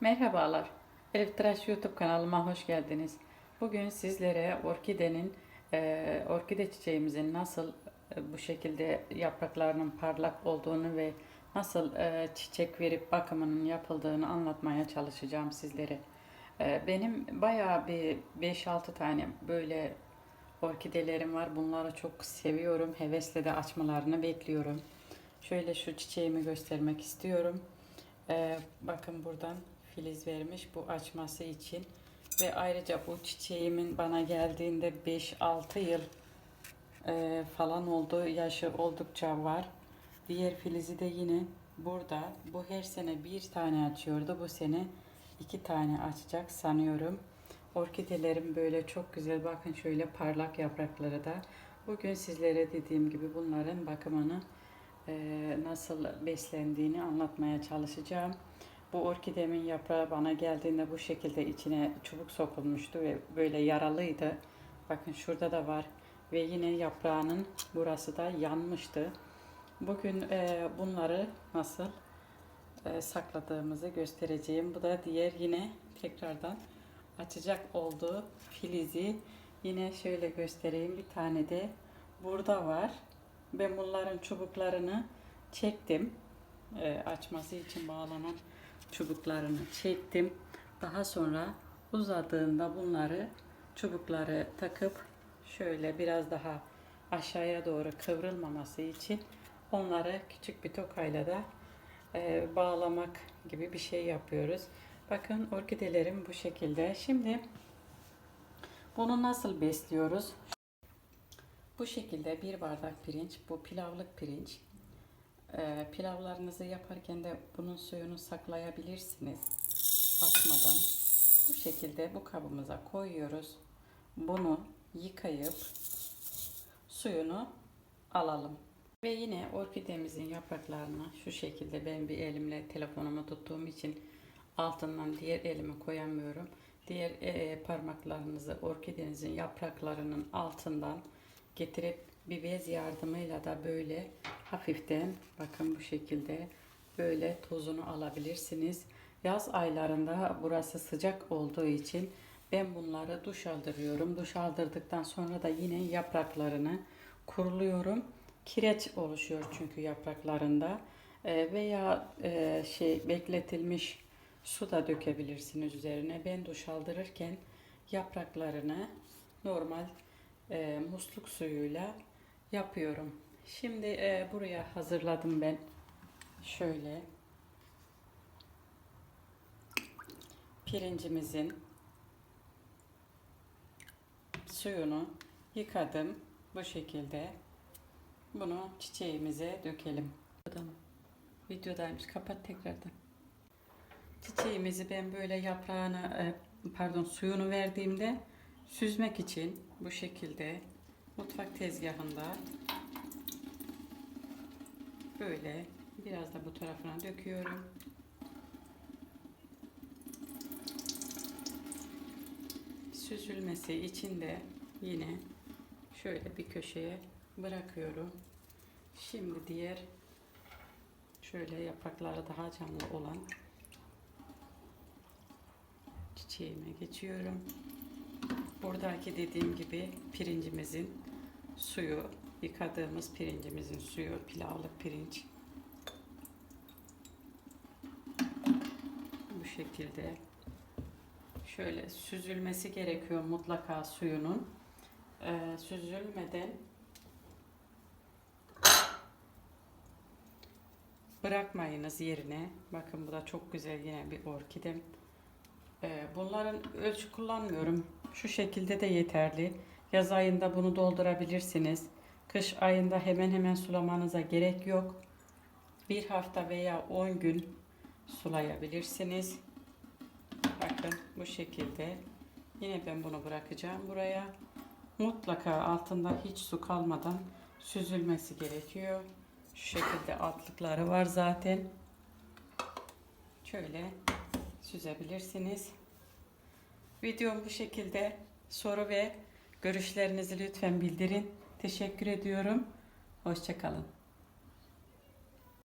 Merhabalar. Elif Tıraş YouTube kanalıma hoş geldiniz. Bugün sizlere orkidenin, e, orkide çiçeğimizin nasıl e, bu şekilde yapraklarının parlak olduğunu ve nasıl e, çiçek verip bakımının yapıldığını anlatmaya çalışacağım sizlere. E, benim bayağı bir 5-6 tane böyle orkidelerim var. Bunları çok seviyorum. Hevesle de açmalarını bekliyorum. Şöyle şu çiçeğimi göstermek istiyorum. Ee, bakın buradan filiz vermiş bu açması için. Ve ayrıca bu çiçeğimin bana geldiğinde 5-6 yıl e, falan oldu. Yaşı oldukça var. Diğer filizi de yine burada. Bu her sene bir tane açıyordu. Bu sene iki tane açacak sanıyorum. Orkidelerim böyle çok güzel. Bakın şöyle parlak yaprakları da. Bugün sizlere dediğim gibi bunların bakımını e, nasıl beslendiğini anlatmaya çalışacağım. Bu orkidemin yaprağı bana geldiğinde bu şekilde içine çubuk sokulmuştu ve böyle yaralıydı. Bakın şurada da var ve yine yaprağının burası da yanmıştı. Bugün e, bunları nasıl e, sakladığımızı göstereceğim. Bu da diğer yine tekrardan açacak olduğu filizi. Yine şöyle göstereyim. Bir tane de burada var. Ben bunların çubuklarını çektim. E, açması için bağlanan çubuklarını çektim. Daha sonra uzadığında bunları çubukları takıp şöyle biraz daha aşağıya doğru kıvrılmaması için onları küçük bir tokayla da e, bağlamak gibi bir şey yapıyoruz. Bakın orkidelerim bu şekilde. Şimdi bunu nasıl besliyoruz? Bu şekilde bir bardak pirinç, bu pilavlık pirinç. Ee, pilavlarınızı yaparken de bunun suyunu saklayabilirsiniz. Atmadan. Bu şekilde bu kabımıza koyuyoruz. Bunu yıkayıp suyunu alalım. Ve yine orkidemizin yapraklarını şu şekilde ben bir elimle telefonumu tuttuğum için altından diğer elimi koyamıyorum. Diğer e, parmaklarınızı orkidenizin yapraklarının altından getirip bir bez yardımıyla da böyle hafiften bakın bu şekilde böyle tozunu alabilirsiniz. Yaz aylarında burası sıcak olduğu için ben bunları duş aldırıyorum. Duş aldırdıktan sonra da yine yapraklarını kuruluyorum. Kireç oluşuyor çünkü yapraklarında E, veya e, şey bekletilmiş su da dökebilirsiniz üzerine. Ben duş aldırırken yapraklarını normal e, musluk suyuyla yapıyorum. Şimdi e, buraya hazırladım ben. Şöyle pirincimizin suyunu yıkadım bu şekilde. Bunu çiçeğimize dökelim. Videoda- Videodaymış. Kapat tekrardan. Çiçeğimizi ben böyle yaprağını e, pardon suyunu verdiğimde süzmek için bu şekilde mutfak tezgahında böyle biraz da bu tarafına döküyorum. Süzülmesi için de yine şöyle bir köşeye bırakıyorum. Şimdi diğer şöyle yaprakları daha canlı olan çiçeğime geçiyorum. Buradaki dediğim gibi pirincimizin suyu, yıkadığımız pirincimizin suyu, pilavlık pirinç. Bu şekilde şöyle süzülmesi gerekiyor mutlaka suyunun. Ee, süzülmeden bırakmayınız yerine. Bakın bu da çok güzel yine bir orkidem. Ee, Bunların ölçü kullanmıyorum. Şu şekilde de yeterli. Yaz ayında bunu doldurabilirsiniz. Kış ayında hemen hemen sulamanıza gerek yok. Bir hafta veya 10 gün sulayabilirsiniz. Bakın bu şekilde. Yine ben bunu bırakacağım buraya. Mutlaka altında hiç su kalmadan süzülmesi gerekiyor. Şu şekilde altlıkları var zaten. Şöyle süzebilirsiniz. Videom bu şekilde. Soru ve görüşlerinizi lütfen bildirin. Teşekkür ediyorum. Hoşçakalın.